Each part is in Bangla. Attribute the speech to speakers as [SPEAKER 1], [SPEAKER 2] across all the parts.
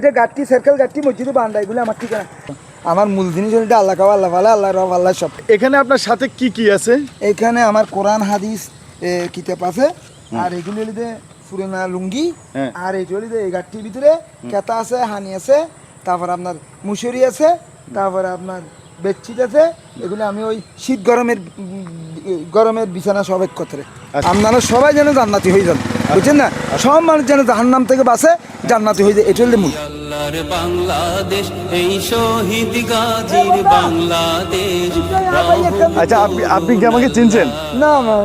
[SPEAKER 1] এটা গাঠটি সার্কেল গাঠটি মসজিদে বান্দা এগুলো আমার ঠিকানা। আমার মূল জিনিস হলো আল্লাহ কাবা আল্লাহ ভালো আল্লাহ রব আল্লাহ সব।
[SPEAKER 2] এখানে আপনার সাথে কি কি আছে?
[SPEAKER 1] এখানে আমার কোরআন হাদিস এ, কিতাব আছে। আর এগুলি পুরোনা লুঙ্গি।
[SPEAKER 2] হ্যাঁ।
[SPEAKER 1] আর এই গাঠটির ভিতরে কেতা আছে হানি আছে তারপর আপনার মুসুরি আছে তারপরে আপনার বেডশিট আছে। এগুলো আমি ওই শীত গরমের উম, গরমের বিছানা সব এক করে
[SPEAKER 2] আচ্ছা।
[SPEAKER 1] আপনারা সবাই যেন জান্নাতি হয়ে যান। বুঝছেন না? সব মানুষ যেন জাহান্নাম থেকে বাঁচে জান্নাতি হয়ে যায় এটা হলে মূল।
[SPEAKER 3] বাংলাদেশ এই শহীদ গাজীর বাংলাদেশ।
[SPEAKER 2] আচ্ছা আপনি আপনি কি আমাকে চিনছেন?
[SPEAKER 1] না না।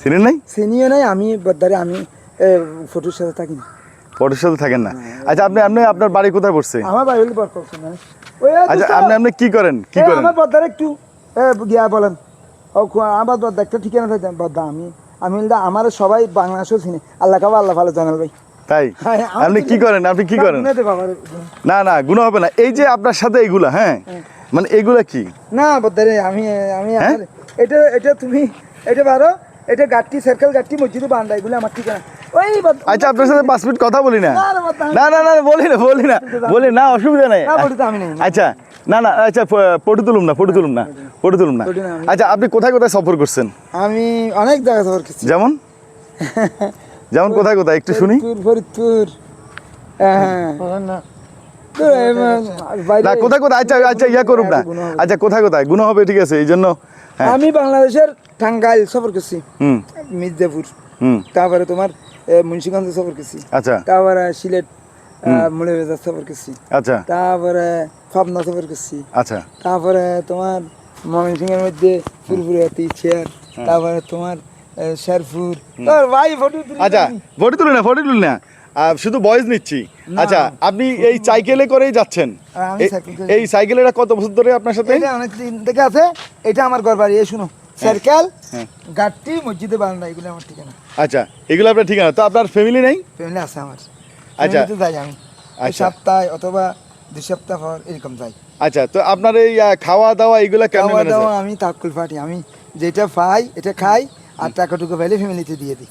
[SPEAKER 2] চিনেন নাই?
[SPEAKER 1] চিনিও নাই আমি বদারে আমি এ, ফটোর সাথে থাকি না।
[SPEAKER 2] ফটোর সাথে থাকেন না? আচ্ছা আপনি আপনি আপনার বাড়ি কোথায় পড়ছে?
[SPEAKER 1] আমার বাড়ি হলে বরকত
[SPEAKER 2] আচ্ছা আপনি আপনি কি করেন? কি করেন?
[SPEAKER 1] আমার বদারে একটু গিয়া বলেন। ও আমার বদা একটা ঠিকানা থাকে বদা আমি আমি বললাম, আমার সবাই বাংলা বাংলাদেশও চিনি। আল্লাহ কাবা আল্লাহ ভালো জানাল ভাই।
[SPEAKER 2] তাই?
[SPEAKER 1] হ্যাঁ,
[SPEAKER 2] আপনি কি করেন? আপনি কি করেন?
[SPEAKER 1] না,
[SPEAKER 2] না গুণ হবে না। এই যে আপনার সাথে এগুলা হ্যাঁ? মানে এগুলা কি?
[SPEAKER 1] না বদারে আমি আমি
[SPEAKER 2] হ্যাঁ?
[SPEAKER 1] এটা এটা তুমি এটা বারো। এটা গাঠটি সার্কেল গাঠটি মসজিদে এগুলো আমার ঠিকানা। ওই
[SPEAKER 2] আচ্ছা আপনার সাথে পাঁচ মিনিট কথা বলি না?
[SPEAKER 1] না, না,
[SPEAKER 2] না। বলি না বলি না বলি না অসুবিধা নেই।
[SPEAKER 1] বলি।
[SPEAKER 2] আচ্ছা না না আচ্ছা ফটো তুলুম না ফটো তুলুম না ফটো তুলুম না। আচ্ছা আপনি কোথায় কোথায় সফর করছেন?
[SPEAKER 1] আমি অনেক জায়গা সফর করছি।
[SPEAKER 2] যেমন? যেমন কোথায় কোথায় একটু শুনি।
[SPEAKER 1] ফরিদপুর হ্যাঁ বাইরে-
[SPEAKER 2] না কোথায় কোথায় আচ্ছা আচ্ছা ইয়া করুন না। আচ্ছা কোথায় কোথায় গুণ হবে ঠিক আছে এই জন্য হ্যাঁ
[SPEAKER 1] আমি বাংলাদেশের টাঙ্গাইল সফর করছি। মির্জাপুর তারপরে তোমার মুন্সিগঞ্জ সফর করছি।
[SPEAKER 2] আচ্ছা।
[SPEAKER 1] তারপরে সিলেট সফর করছি।
[SPEAKER 2] আচ্ছা।
[SPEAKER 1] তারপরে পাবনা সফর করছি।
[SPEAKER 2] আচ্ছা।
[SPEAKER 1] তারপরে তোমার ময়মনসিংহের মধ্যে ফুরফুরাতি চেয়ার তারপরে তোমার শেরপুর। তোর ভাই ফটো
[SPEAKER 2] আচ্ছা ফটো তুলি না ফটো তুলি না। শুধু বয়স নিচ্ছি। আচ্ছা আপনি এই সাইকেলে করেই যাচ্ছেন।
[SPEAKER 1] হ্যাঁ,
[SPEAKER 2] এই-
[SPEAKER 1] সাইকেল করে
[SPEAKER 2] কত বছর ধরে আপনার সাথে?
[SPEAKER 1] অনেক দিন থেকে আছে এটা আমার ঘর বাড়ি এই শুনো সার্কেল
[SPEAKER 2] হ্যাঁ।
[SPEAKER 1] মসজিদে বারান্দা এগুলো আমার ঠিকানা।
[SPEAKER 2] আচ্ছা এগুলো আপনার ঠিকানা তো আপনার ফ্যামিলি নেই?
[SPEAKER 1] ফ্যামিলি আছে আমার।
[SPEAKER 2] আচ্ছা।
[SPEAKER 1] যাই আমি।
[SPEAKER 2] আচ্ছা।
[SPEAKER 1] সপ্তাহে অথবা দুই সপ্তাহ পর এরকম যাই।
[SPEAKER 2] আচ্ছা তো আপনার এই খাওয়া দাওয়া এগুলা কেমন
[SPEAKER 1] খাওয়া দাওয়া আমি তাকুল পাটি আমি যেটা পাই এটা খাই আর টাকাটুকু পাইলে ফ্যামিলিতে দিয়ে দিই।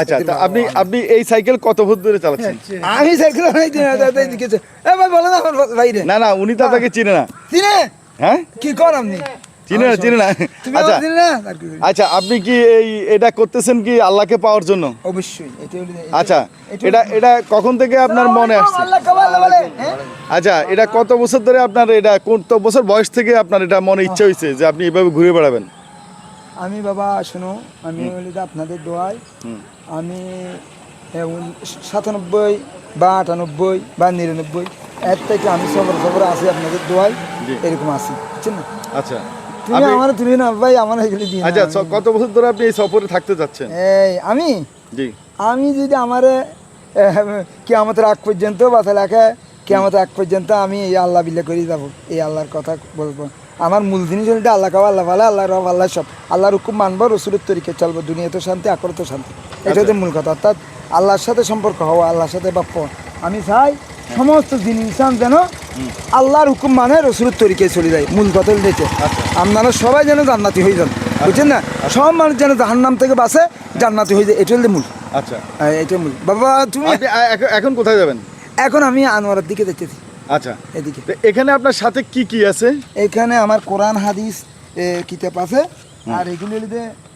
[SPEAKER 2] আচ্ছা আপনি আপনি এই সাইকেল কত বছর ধরে চালাচ্ছেন?
[SPEAKER 1] আমি সাইকেল অনেক দিন এ ভাই বলো না আমার বাইরে
[SPEAKER 2] না না উনি তো আপনাকে চিনে না।
[SPEAKER 1] চিনে?
[SPEAKER 2] হ্যাঁ?
[SPEAKER 1] কি কর আপনি?
[SPEAKER 2] চিনে না চিনে না। আচ্ছা? আচ্ছা আপনি কি এই এটা করতেছেন কি আল্লাহকে পাওয়ার জন্য?
[SPEAKER 1] অবশ্যই
[SPEAKER 2] আচ্ছা এটা এটা কখন থেকে আপনার মনে আসছে?
[SPEAKER 1] হ্যাঁ?
[SPEAKER 2] আচ্ছা এটা কত বছর ধরে আপনার এটা কত বছর বয়স থেকে আপনার এটা মনে ইচ্ছা হয়েছে যে আপনি এভাবে ঘুরে বেড়াবেন?
[SPEAKER 1] আমি বাবা শোনো আমি বলি যে আপনাদের দোয়ায় আমি সাতানব্বই বা আটানব্বই বা নিরানব্বই এর থেকে আমি সবর সবর আছি আপনাদের দোয়ায় এরকম আছি বুঝছেন না?
[SPEAKER 2] আচ্ছা।
[SPEAKER 1] তুমি আমার তুলি না ভাই আমার এগুলি দিই না।
[SPEAKER 2] আচ্ছা কত বছর ধরে আপনি এই সফরে থাকতে যাচ্ছেন?
[SPEAKER 1] এই আমি?
[SPEAKER 2] জি।
[SPEAKER 1] আমি যদি আমার আগ পর্যন্ত বাসা লেখা কে আমাদের আগ পর্যন্ত আমি এই আল্লাহ বিল্লা করে যাব এই আল্লাহর কথা বলব। আমার মূল জিনিস হলো এটা আল্লাহ কাবা আল্লাহ ভালো আল্লাহ রব আল্লাহ সব। আল্লাহর হুকুম মানবো রসুলের তরিকে চলবো দুনিয়া তো শান্তি আকর তো শান্তি। এটা হচ্ছে মূল কথা। অর্থাৎ আল্লাহর সাথে সম্পর্ক হওয়া আল্লাহর সাথে বাপ্য আমি চাই সমস্ত জিনিস ইনসান যেন আল্লাহর হুকুম মানে রসুলের তরিকে চলে যায়। মূল কথা হলো এটা। আপনারা সবাই যেন জান্নাতি হয়ে যান। বুঝছেন না? সব মানুষ যেন জাহান্নাম থেকে বাঁচে জান্নাতি হয়ে যায়। এটা হলো মূল।
[SPEAKER 2] আচ্ছা।
[SPEAKER 1] হ্যাঁ, এটা মূল। বাবা তুমি
[SPEAKER 2] এখন- এখন কোথায় যাবেন?
[SPEAKER 1] এখন আমি আনোয়ারের দিকে দেখতেছি।
[SPEAKER 2] আচ্ছা।
[SPEAKER 1] এদিকে।
[SPEAKER 2] এখানে আপনার সাথে কি কি আছে?
[SPEAKER 1] এখানে আমার কোরআন হাদিস কিতাব আছে। আর এগুলি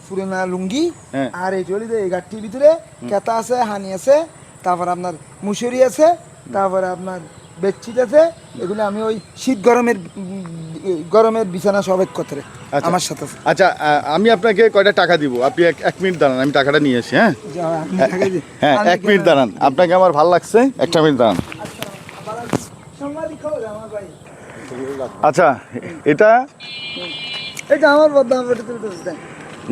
[SPEAKER 1] পুরোনা লুঙ্গি।
[SPEAKER 2] হ্যাঁ।
[SPEAKER 1] আর এইটি হলিতে এই গাঠটির ভিতরে কেতা আছে হানি আছে তারপর আপনার মুসুরি আছে তারপরে আপনার বেডশিট আছে। এগুলো আমি ওই শীত গরমের গরমের বিছানা সব এক করে
[SPEAKER 2] আচ্ছা।
[SPEAKER 1] আমার সাথে
[SPEAKER 2] আচ্ছা আমি আপনাকে কয়টা টাকা দিব? আপনি এক মিনিট দাঁড়ান আমি টাকাটা নিয়ে আসি হ্যাঁ। হ্যাঁ এক মিনিট দাঁড়ান। আপনাকে আমার ভালো লাগছে একটা মিনিট দাঁড়ান
[SPEAKER 1] সাংবাদিক খবর আমার ভাই।
[SPEAKER 2] আচ্ছা এটা?
[SPEAKER 1] এটা আমার বদনাম এটা তুলতে দেন।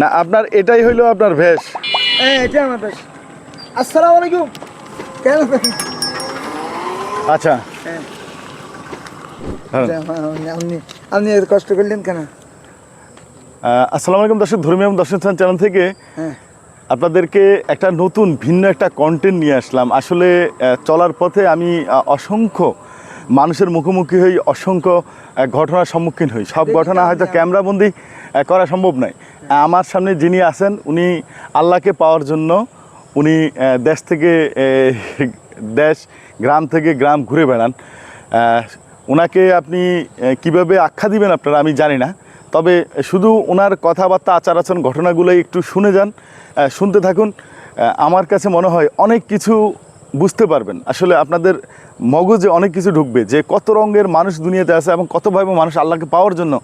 [SPEAKER 2] না আপনার এটাই হইল আপনার ভেষ।
[SPEAKER 1] হ্যাঁ এটা আমার বেশ আসসালামু আলাইকুম। কেন
[SPEAKER 2] আচ্ছা।
[SPEAKER 1] হ্যাঁ।
[SPEAKER 2] হ্যাঁ।
[SPEAKER 1] আপনি আপনি এত কষ্ট করলেন কেন?
[SPEAKER 2] আসসালামু আলাইকুম দর্শক ধর্মীয় দর্শন চ্যানেল থেকে
[SPEAKER 1] হ্যাঁ।
[SPEAKER 2] আপনাদেরকে একটা নতুন ভিন্ন একটা কন্টেন্ট নিয়ে আসলাম। আসলে চলার পথে আমি অসংখ্য মানুষের মুখোমুখি হই অসংখ্য ঘটনার সম্মুখীন হই। সব ঘটনা হয়তো ক্যামেরাবন্দি করা সম্ভব নয়। আমার সামনে যিনি আছেন উনি আল্লাহকে পাওয়ার জন্য উনি দেশ থেকে দেশ গ্রাম থেকে গ্রাম ঘুরে বেড়ান। ওনাকে আপনি কীভাবে আখ্যা দিবেন আপনারা আমি জানি না। তবে শুধু ওনার কথাবার্তা আচার আচরণ ঘটনাগুলোই একটু শুনে যান শুনতে থাকুন। আমার কাছে মনে হয় অনেক কিছু বুঝতে পারবেন। আসলে আপনাদের মগজে অনেক কিছু ঢুকবে যে কত রঙের মানুষ দুনিয়াতে আছে এবং কত কতভাবে মানুষ আল্লাহকে পাওয়ার জন্য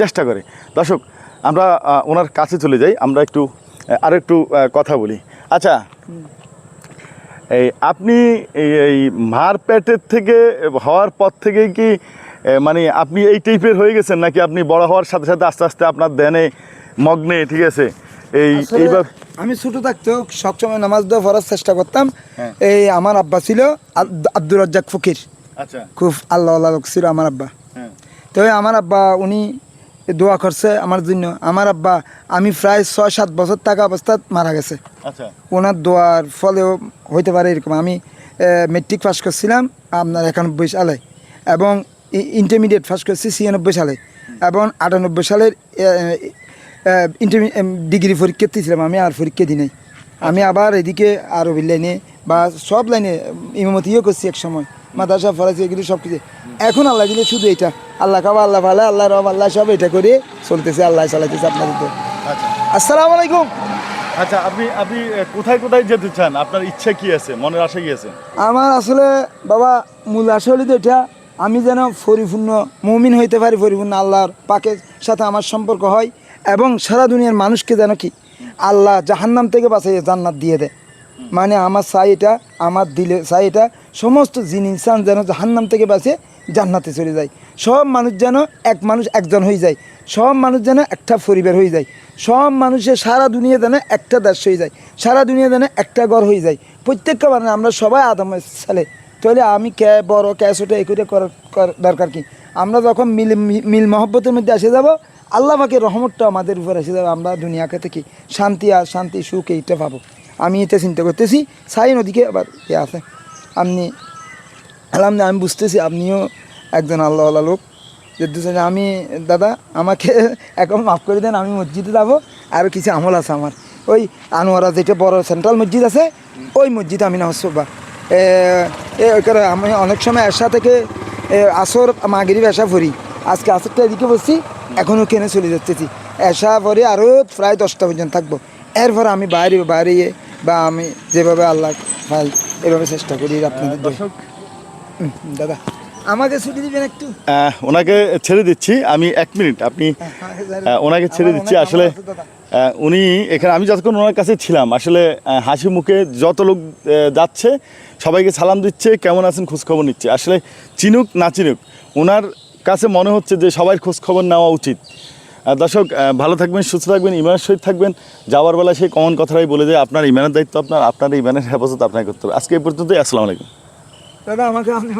[SPEAKER 2] চেষ্টা করে। দর্শক আমরা ওনার কাছে চলে যাই। আমরা একটু আর একটু কথা বলি। আচ্ছা এই আপনি এই মার পেটের থেকে হওয়ার পর থেকে কি মানে আপনি এই টাইপের হয়ে গেছেন নাকি আপনি বড় হওয়ার সাথে সাথে আস্তে আস্তে আপনার ধ্যানে মগ্নে ঠিক আছে? এই এইবার
[SPEAKER 1] আমি ছোট থাকতেও সবসময় নামাজ দেওয়া পড়ার চেষ্টা করতাম।
[SPEAKER 2] হ্যাঁ।
[SPEAKER 1] এই আমার আব্বা ছিল আব্দ- আব্দুর রাজ্জাক ফকির।
[SPEAKER 2] আচ্ছা।
[SPEAKER 1] খুব আল্লাহ আল্লাহ লোক ছিল আমার আব্বা।
[SPEAKER 2] হ্যাঁ।
[SPEAKER 1] তো আমার আব্বা উনি দোয়া করছে আমার জন্য। আমার আব্বা আমি প্রায় ছয় সাত বছর থাকা অবস্থায় মারা গেছে।
[SPEAKER 2] আচ্ছা।
[SPEAKER 1] ওনার দোয়ার ফলেও হইতে পারে এরকম। আমি মেট্রিক পাস করছিলাম আপনার একানব্বই সালে এবং ইন্টারমিডিয়েট পাস করছি ছিয়ানব্বই সালে। এবং আটানব্বই সালের ডিগ্রি পরীক্ষা দিয়েছিলাম আমি আর পরীক্ষা দিই নাই। আমি আবার এদিকে আরবি লাইনে বা সব লাইনে ইমামতিও করছি এক সময়। মাদ্রাসা ফরাসি এগুলি সব কিছু। এখন আল্লাহ দিলে শুধু এটা। আল্লাহ খাওয়া আল্লাহ ভালো আল্লাহ রব আল্লাহ সব এটা করে চলতেছে আল্লাহ চালাইতেছে আপনাদের তো
[SPEAKER 2] আচ্ছা।
[SPEAKER 1] আসসালামু আলাইকুম।
[SPEAKER 2] আচ্ছা আপনি আপনি কোথায় কোথায় যেতে চান? আপনার ইচ্ছা কি আছে? মনের আশা কি আছে?
[SPEAKER 1] আমার আসলে বাবা মূল আসলে তো এটা আমি যেন পরিপূর্ণ মুমিন হইতে পারি পরিপূর্ণ আল্লাহর পাকের সাথে আমার সম্পর্ক হয়। এবং সারা দুনিয়ার মানুষকে যেন কি আল্লাহ জাহান্নাম থেকে বাঁচাইয়ে জান্নাত দিয়ে দেয়। মানে আমার চাই এটা, আমার দিলে চাই এটা, সমস্ত জিন, ইনসান যেন জাহান্নাম থেকে বাঁচে জান্নাতে চলে যায়। সব মানুষ যেন এক মানুষ, একজন হয়ে যায়। সব মানুষ যেন একটা পরিবার হয়ে যায়। সব মানুষের সারা দুনিয়া যেন একটা দেশ হয়ে যায়। সারা দুনিয়া যেন একটা ঘর হয়ে যায়। প্রত্যেকটা মানে আমরা সবাই আদমের ছেলে তাহলে আমি কে বড়, কে ছোটো এই করে দরকার কি? আমরা যখন মিল মিল মহব্বতের মধ্যে এসে যাব, আল্লাহ পাকে রহমতটা আমাদের উপর এসে যাবে, আমরা দুনিয়াকে থেকে শান্তি আর শান্তি, সুখ এইটা পাবো। আমি এটা চিন্তা করতেছি সাই নদীকে আবার এ আছে। আপনি, আলহামদুলিল্লাহ আমি বুঝতেছি, আপনিও একজন আল্লাহ আল্লাহ লোক যেতেছেন আমি, দাদা, আমাকে এখন মাফ করে দেন, আমি মসজিদে যাব আরও কিছু আমল আছে আমার। ওই আনোয়ারা যেটা বড় সেন্ট্রাল মসজিদ আছে, ওই মসজিদে আমি নামাজ পড়বা। এ এ আমি অনেক সময় এসা থেকে আসর মাগরিব এসা ভরি। আজকে আসরটা এদিকে বসছি এখনও কেনে চলে যাচ্ছি এসা ভরে আরও প্রায় দশটা পর্যন্ত থাকব। এরপর আমি বাইরে বাইরে বা আমি যেভাবে আল্লাহ এভাবে চেষ্টা করি আপনাদের দাদা। আমাকে ছুটি দিবেন একটু?
[SPEAKER 2] ওনাকে ছেড়ে দিচ্ছি আমি এক মিনিট আপনি ওনাকে ছেড়ে দিচ্ছি। আসলে উনি এখানে আমি যতক্ষণ ওনার কাছে ছিলাম আসলে হাসি মুখে যত লোক যাচ্ছে সবাইকে সালাম দিচ্ছে কেমন আছেন খোঁজখবর নিচ্ছে। আসলে চিনুক না চিনুক ওনার কাছে মনে হচ্ছে যে সবাই খোঁজখবর নেওয়া উচিত। দর্শক ভালো থাকবেন সুস্থ থাকবেন ইমানের সহিত থাকবেন। যাওয়ার বেলা সেই কমন কথাটাই বলে যে আপনার ইমানের দায়িত্ব আপনার আপনার ইমানের হেফাজত আপনাকে করতে হবে। আজকে এই পর্যন্তই আসসালামু আলাইকুম।
[SPEAKER 1] দাদা আমাকে আপনি